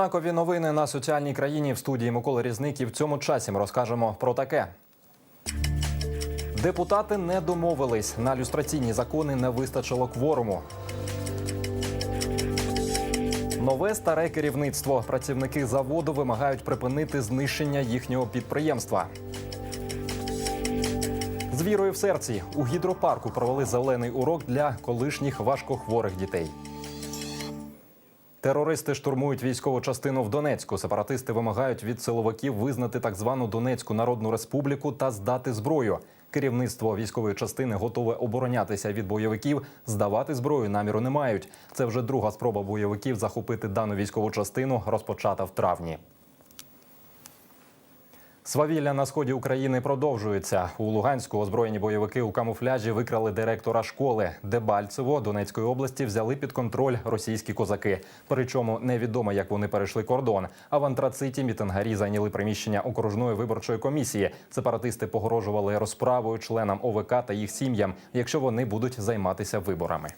Знакові новини на соціальній країні в студії Миколи Різник і в цьому часі ми розкажемо про таке. Депутати не домовились. На люстраційні закони не вистачило кворуму. Нове старе керівництво. Працівники заводу вимагають припинити знищення їхнього підприємства. З вірою в серці у гідропарку провели зелений урок для колишніх важкохворих дітей. Терористи штурмують військову частину в Донецьку. Сепаратисти вимагають від силовиків визнати так звану Донецьку Народну Республіку та здати зброю. Керівництво військової частини готове оборонятися від бойовиків. Здавати зброю наміру не мають. Це вже друга спроба бойовиків захопити дану військову частину, розпочата в травні. Свавілля на сході України продовжується. У Луганську озброєні бойовики у камуфляжі викрали директора школи. Дебальцево Донецької області взяли під контроль російські козаки. Причому невідомо, як вони перейшли кордон. А в антрациті мітингарі зайняли приміщення окружної виборчої комісії. Сепаратисти погрожували розправою членам ОВК та їх сім'ям, якщо вони будуть займатися виборами.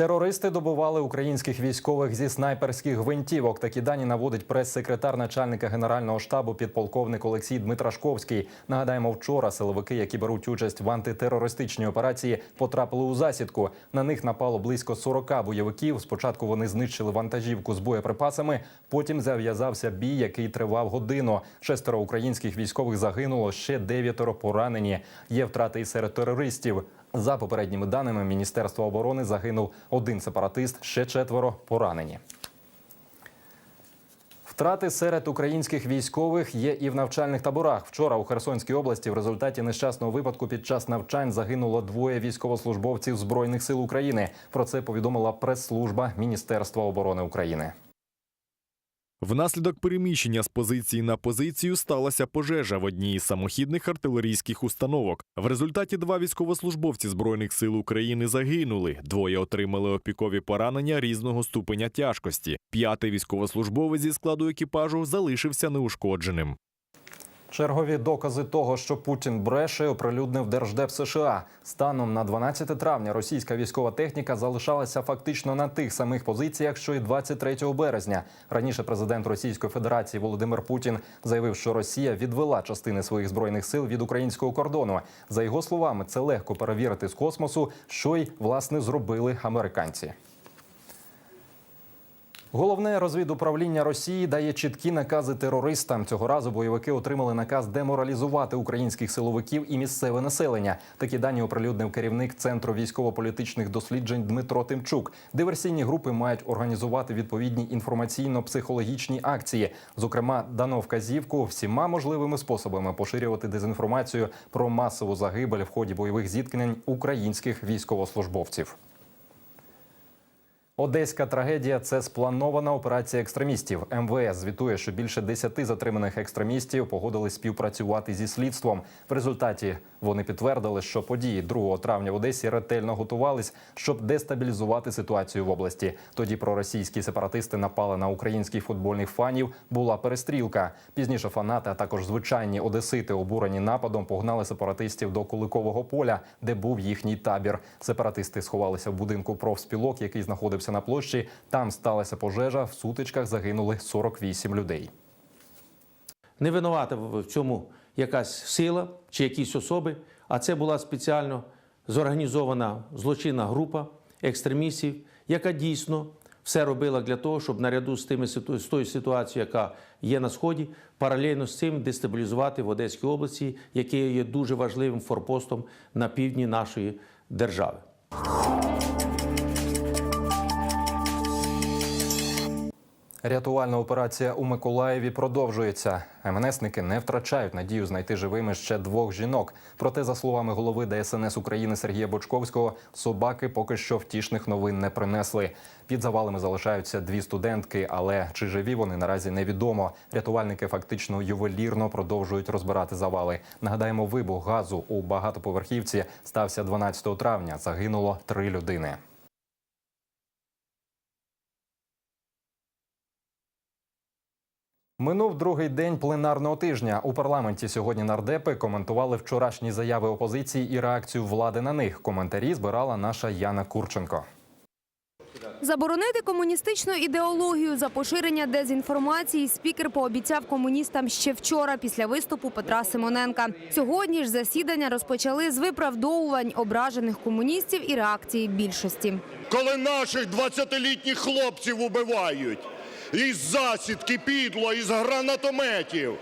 Терористи добували українських військових зі снайперських гвинтівок. Такі дані наводить прес-секретар начальника генерального штабу підполковник Олексій Дмитрашковський. Нагадаємо, вчора силовики, які беруть участь в антитерористичній операції, потрапили у засідку. На них напало близько 40 бойовиків. Спочатку вони знищили вантажівку з боєприпасами. Потім зав'язався бій, який тривав годину. Шестеро українських військових загинуло, ще дев'ятеро поранені. Є втрати і серед терористів. За попередніми даними Міністерства оборони загинув один сепаратист, ще четверо поранені. Втрати серед українських військових є і в навчальних таборах. Вчора у Херсонській області в результаті нещасного випадку під час навчань загинуло двоє військовослужбовців збройних сил України. Про це повідомила прес-служба Міністерства оборони України. Внаслідок переміщення з позиції на позицію сталася пожежа в одній із самохідних артилерійських установок. В результаті два військовослужбовці збройних сил України загинули. Двоє отримали опікові поранення різного ступеня тяжкості. П'ятий військовослужбовець зі складу екіпажу залишився неушкодженим. Чергові докази того, що Путін бреше, оприлюднив Держдеп США. Станом на 12 травня російська військова техніка залишалася фактично на тих самих позиціях, що й 23 березня. Раніше президент Російської Федерації Володимир Путін заявив, що Росія відвела частини своїх збройних сил від українського кордону. За його словами, це легко перевірити з космосу, що й власне зробили американці. Головне розвідуправління Росії дає чіткі накази терористам. Цього разу бойовики отримали наказ деморалізувати українських силовиків і місцеве населення. Такі дані оприлюднив керівник центру військово-політичних досліджень Дмитро Тимчук. Диверсійні групи мають організувати відповідні інформаційно-психологічні акції. Зокрема, дано вказівку всіма можливими способами поширювати дезінформацію про масову загибель в ході бойових зіткнень українських військовослужбовців. Одеська трагедія це спланована операція екстремістів. МВС звітує, що більше десяти затриманих екстремістів погодились співпрацювати зі слідством. В результаті вони підтвердили, що події 2 травня в Одесі ретельно готувались, щоб дестабілізувати ситуацію в області. Тоді проросійські сепаратисти напали на українських футбольних фанів. Була перестрілка. Пізніше фанати, а також звичайні одесити, обурені нападом, погнали сепаратистів до Куликового поля, де був їхній табір. Сепаратисти сховалися в будинку профспілок, який знаходився на площі. Там сталася пожежа. В сутичках загинули 48 людей. Не винувата в цьому якась сила чи якісь особи, а це була спеціально зорганізована злочинна група екстремістів, яка дійсно все робила для того, щоб наряду з тими з тою ситуацією, яка є на сході, паралельно з цим дестабілізувати в Одеській області, яке є дуже важливим форпостом на півдні нашої держави. Рятувальна операція у Миколаєві продовжується. МНСники не втрачають надію знайти живими ще двох жінок. Проте, за словами голови ДСНС України Сергія Бочковського, собаки поки що втішних новин не принесли. Під завалами залишаються дві студентки, але чи живі вони наразі невідомо. Рятувальники фактично ювелірно продовжують розбирати завали. Нагадаємо, вибух газу у багатоповерхівці стався 12 травня. Загинуло три людини. Минув другий день пленарного тижня. У парламенті сьогодні нардепи коментували вчорашні заяви опозиції і реакцію влади на них. Коментарі збирала наша Яна Курченко. Заборонити комуністичну ідеологію за поширення дезінформації спікер пообіцяв комуністам ще вчора після виступу Петра Симоненка. Сьогодні ж засідання розпочали з виправдовувань ображених комуністів і реакції більшості. коли наших 20-літніх хлопців убивають із засідки підло, із гранатометів.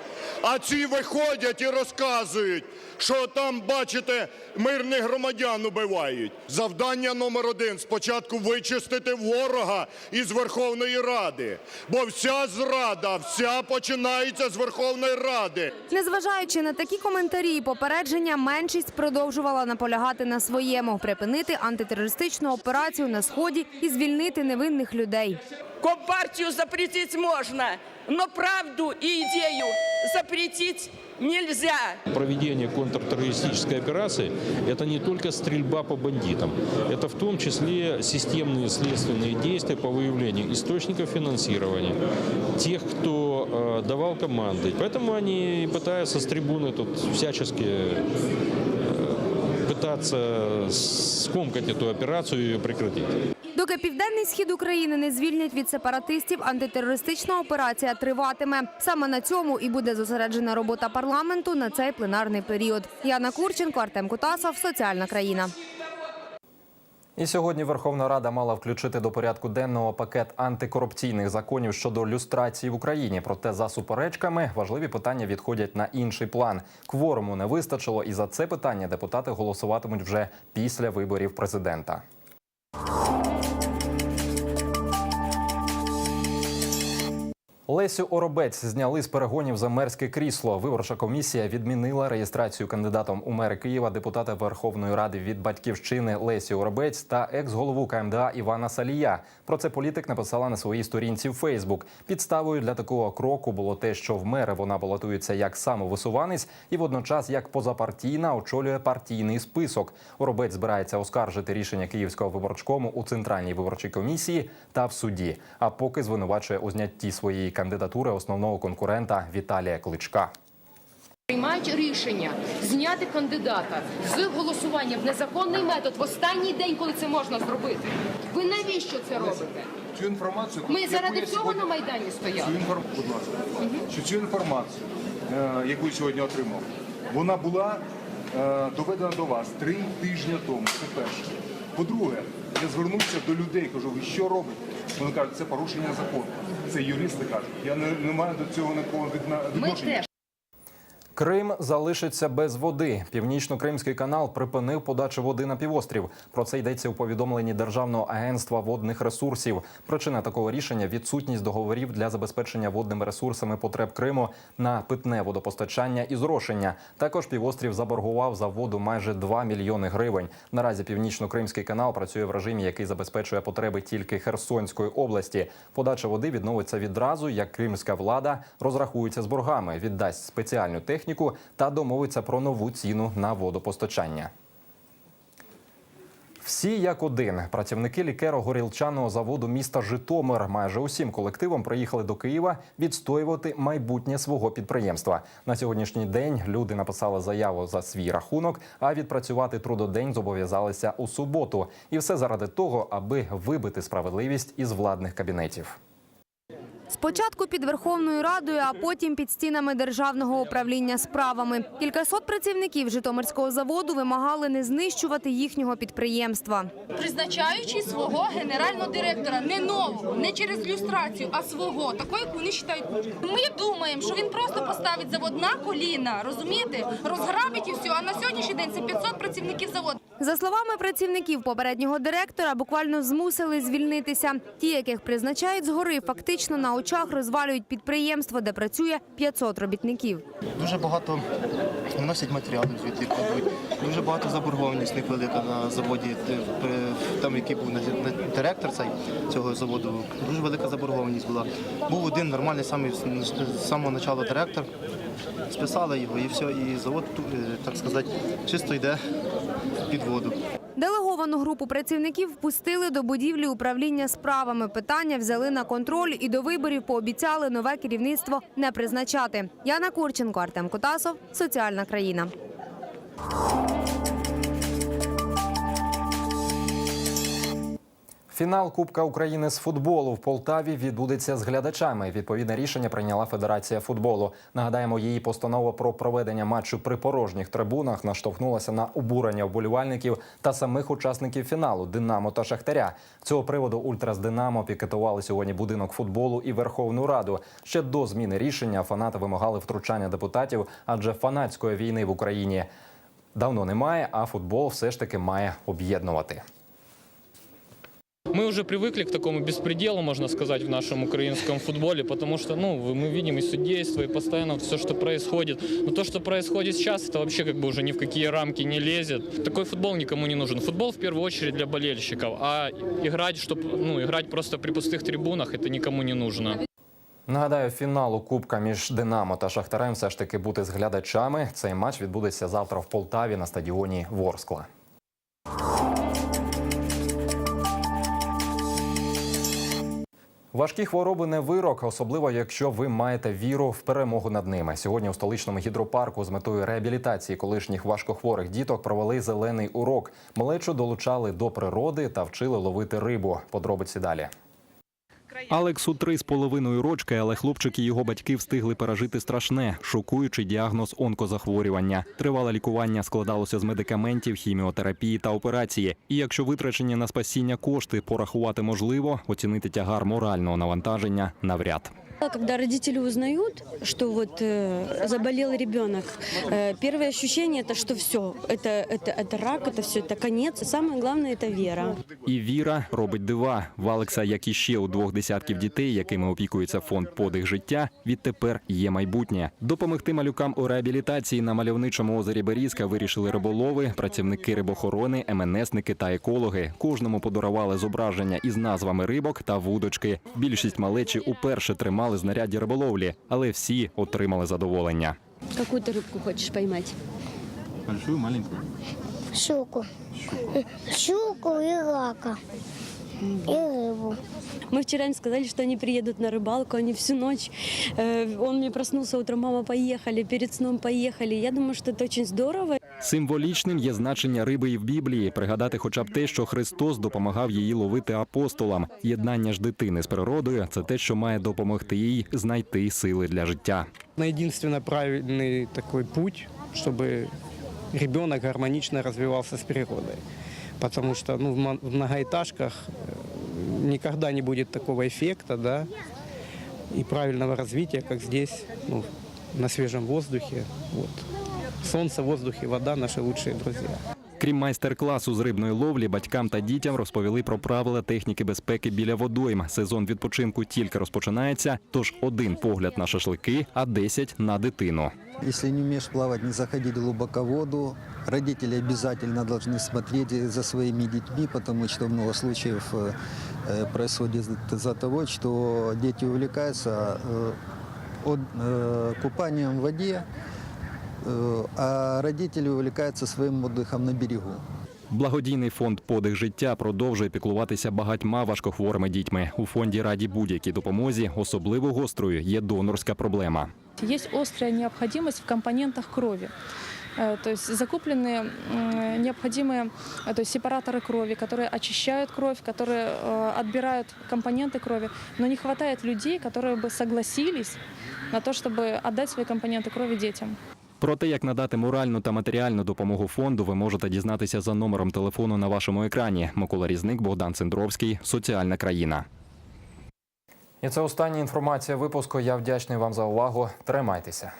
А ці виходять і розказують, що там, бачите, мирних громадян убивають. Завдання номер один спочатку вичистити ворога із Верховної Ради. Бо вся зрада, вся починається з Верховної Ради. Незважаючи на такі коментарі і попередження, меншість продовжувала наполягати на своєму припинити антитерористичну операцію на сході і звільнити невинних людей. Компартию запретить можно, но правду и идею запретить нельзя. Проведение контртеррористической операции – это не только стрельба по бандитам, это в том числе системные следственные действия по выявлению источников финансирования, тех, кто э, давал команды. Поэтому они пытаются с трибуны тут всячески э, пытаться скомкать эту операцию и ее прекратить. Південний схід України не звільнять від сепаратистів, антитерористична операція триватиме. Саме на цьому і буде зосереджена робота парламенту на цей пленарний період. Яна Курченко, Артем Кутасов, соціальна країна. І сьогодні Верховна Рада мала включити до порядку денного пакет антикорупційних законів щодо люстрації в Україні. Проте за суперечками важливі питання відходять на інший план. Кворуму не вистачило, і за це питання депутати голосуватимуть вже після виборів президента. Лесю Оробець зняли з перегонів за мерське крісло. Виборча комісія відмінила реєстрацію кандидатом у мери Києва депутата Верховної Ради від батьківщини Лесі Оробець та екс-голову КМДА Івана Салія. Про це політик написала на своїй сторінці в Фейсбук. Підставою для такого кроку було те, що в мери вона балотується як самовисуванець і водночас як позапартійна очолює партійний список. Оробець збирається оскаржити рішення Київського виборчкому у центральній виборчій комісії та в суді. А поки звинувачує у знятті своєї кандидатури основного конкурента Віталія Кличка. Приймають рішення зняти кандидата з голосування в незаконний метод в останній день, коли це можна зробити. Ви навіщо це робите? Цю інформацію Ми заради цього сьогодні- на майдані стояли. Цю інформ... будь ласка, що цю інформацію, е, яку я сьогодні отримав, вона була е, доведена до вас три тижні тому. Це перше. По-друге, я звернувся до людей, кажу, ви що робите? Вони кажуть, це порушення закону. Це юристи кажуть. Я не, не маю до цього ніякого Ми відношення. Крим залишиться без води. Північно-Кримський канал припинив подачу води на півострів. Про це йдеться у повідомленні Державного агентства водних ресурсів. Причина такого рішення відсутність договорів для забезпечення водними ресурсами потреб Криму на питне водопостачання і зрошення. Також півострів заборгував за воду майже 2 мільйони гривень. Наразі північно-кримський канал працює в режимі, який забезпечує потреби тільки Херсонської області. Подача води відновиться відразу, як кримська влада розрахується з боргами, віддасть спеціальну техніку та домовиться про нову ціну на водопостачання. Всі як один працівники лікеро-горілчаного заводу міста Житомир майже усім колективом приїхали до Києва відстоювати майбутнє свого підприємства. На сьогоднішній день люди написали заяву за свій рахунок, а відпрацювати трудодень зобов'язалися у суботу. І все заради того, аби вибити справедливість із владних кабінетів. Спочатку під Верховною Радою, а потім під стінами Державного управління справами. Кількасот працівників Житомирського заводу вимагали не знищувати їхнього підприємства. призначаючи свого генерального директора, не нового, не через люстрацію, а свого, такого, як вони вважають. Ми думаємо, що він просто поставить завод на коліна, розумієте, розграбить і все. А на сьогоднішній день це 500 працівників заводу. За словами працівників попереднього директора, буквально змусили звільнитися. Ті, яких призначають згори, фактично на очах розвалюють підприємство, де працює 500 робітників. Дуже багато вносять матеріалів, звідти. Дуже багато заборгованість них велика на заводі, там який був директор цього заводу. Дуже велика заборгованість була. Був один нормальний самий, з самого початку директор. Списали його і все, і завод, е, так сказати, чисто йде під воду. Делеговану групу працівників впустили до будівлі управління справами. Питання взяли на контроль і до виборів пообіцяли нове керівництво не призначати. Яна Курченко, Артем Котасов, соціальна країна. Фінал Кубка України з футболу в Полтаві відбудеться з глядачами. Відповідне рішення прийняла Федерація футболу. Нагадаємо, її постанова про проведення матчу при порожніх трибунах наштовхнулася на обурення вболівальників та самих учасників фіналу Динамо та Шахтаря. Цього приводу Ультрас Динамо пікетували сьогодні будинок футболу і Верховну Раду. Ще до зміни рішення фанати вимагали втручання депутатів, адже фанатської війни в Україні давно немає, а футбол все ж таки має об'єднувати Мы уже привыкли к такому беспределу, можно сказать, в нашем украинском футболе, потому что, ну, мы видим и судейство, и постоянно все, что происходит. Но то, что происходит сейчас, это вообще как бы уже ни в какие рамки не лезет. Такой футбол никому не нужен. Футбол в первую очередь для болельщиков, а играть, чтоб, ну, играть просто при пустых трибунах, это никому не нужно. Нагадаю, фіналу Кубка між Динамо та Шахтарем все ж таки бути з глядачами. Цей матч відбудеться завтра в Полтаві на стадіоні Ворскла. Важкі хвороби не вирок, особливо якщо ви маєте віру в перемогу над ними. Сьогодні у столичному гідропарку з метою реабілітації колишніх важкохворих діток провели зелений урок. Малечу долучали до природи та вчили ловити рибу. Подробиці далі. Алексу три з половиною рочки, але хлопчик і його батьки встигли пережити страшне, шокуючий діагноз онкозахворювання. Тривале лікування складалося з медикаментів, хіміотерапії та операції. І якщо витрачені на спасіння кошти порахувати можливо, оцінити тягар морального навантаження навряд. Когда родители узнают, что вот э, заболел ребенок, э, первое ощущение это что все, это, это, это рак, это все, это конец. Самое главное это вера. І віра робить дива. В Алекса, як і ще у двох десятків дітей, якими опікується фонд подих життя, відтепер є майбутнє. Допомогти малюкам у реабілітації на мальовничому озері Берізка вирішили риболови, працівники рибохорони, МНСники та екологи. Кожному подарували зображення із назвами рибок та вудочки. Більшість малечі уперше тримали знаряддя риболовлі, але всі отримали задоволення. Какую ты рыбку хочешь поймать? Большую, маленькую. Щуку. Щуку и рака И рыбу. Мы вчера им сказали, что они приедут на рыбалку, они всю ночь. э, он мне проснулся утром, мама, поехали, перед сном поехали. Я думаю, что это очень здорово. Символічним є значення риби і в Біблії. Пригадати, хоча б те, що Христос допомагав її ловити апостолам. Єднання ж дитини з природою це те, що має допомогти їй знайти сили для життя. единственно правильный такой путь, чтобы ребенок гармонично развивался с природой. Потому что ну, в мо- в многоэтажках э, никогда не будет такого эффекта, да, и правильного развития, как здесь, ну, на свежем воздухе. Вот. Солнце, воздух и вода – наши лучшие друзья. Крім майстер-класу з рибної ловлі, батькам та дітям розповіли про правила техніки безпеки біля водойм. Сезон відпочинку тільки розпочинається, тож один погляд на шашлики, а десять на дитину. Если не умеешь плавать, не заходить глубоко в воду. Родители обязательно должны смотреть за своими детьми, потому что много случаев э, э, происходит из-за того, что дети увлекаются э, от, э, купанием в воде, э, а родители увлекаются своим отдыхом на берегу. Благодійний фонд Подих життя продовжує піклуватися багатьма важкохворими дітьми. У фонді раді будь-якій допомозі, особливо гострою є донорська проблема. Есть острая необходимость в компонентах крови. Э, То есть закуплены м, необходимые э, то есть сепараторы крови, которые очищают кровь, которые э, отбирают компоненты крови, но не хватает людей, которые бы согласились на то, чтобы отдать свои компоненты крови детям. Про те, як надати моральну та матеріальну допомогу фонду, ви можете дізнатися за номером телефону на вашому екрані. Микола Різник, Богдан Цендровський, Соціальна країна. І це остання інформація випуску. Я вдячний вам за увагу. Тримайтеся.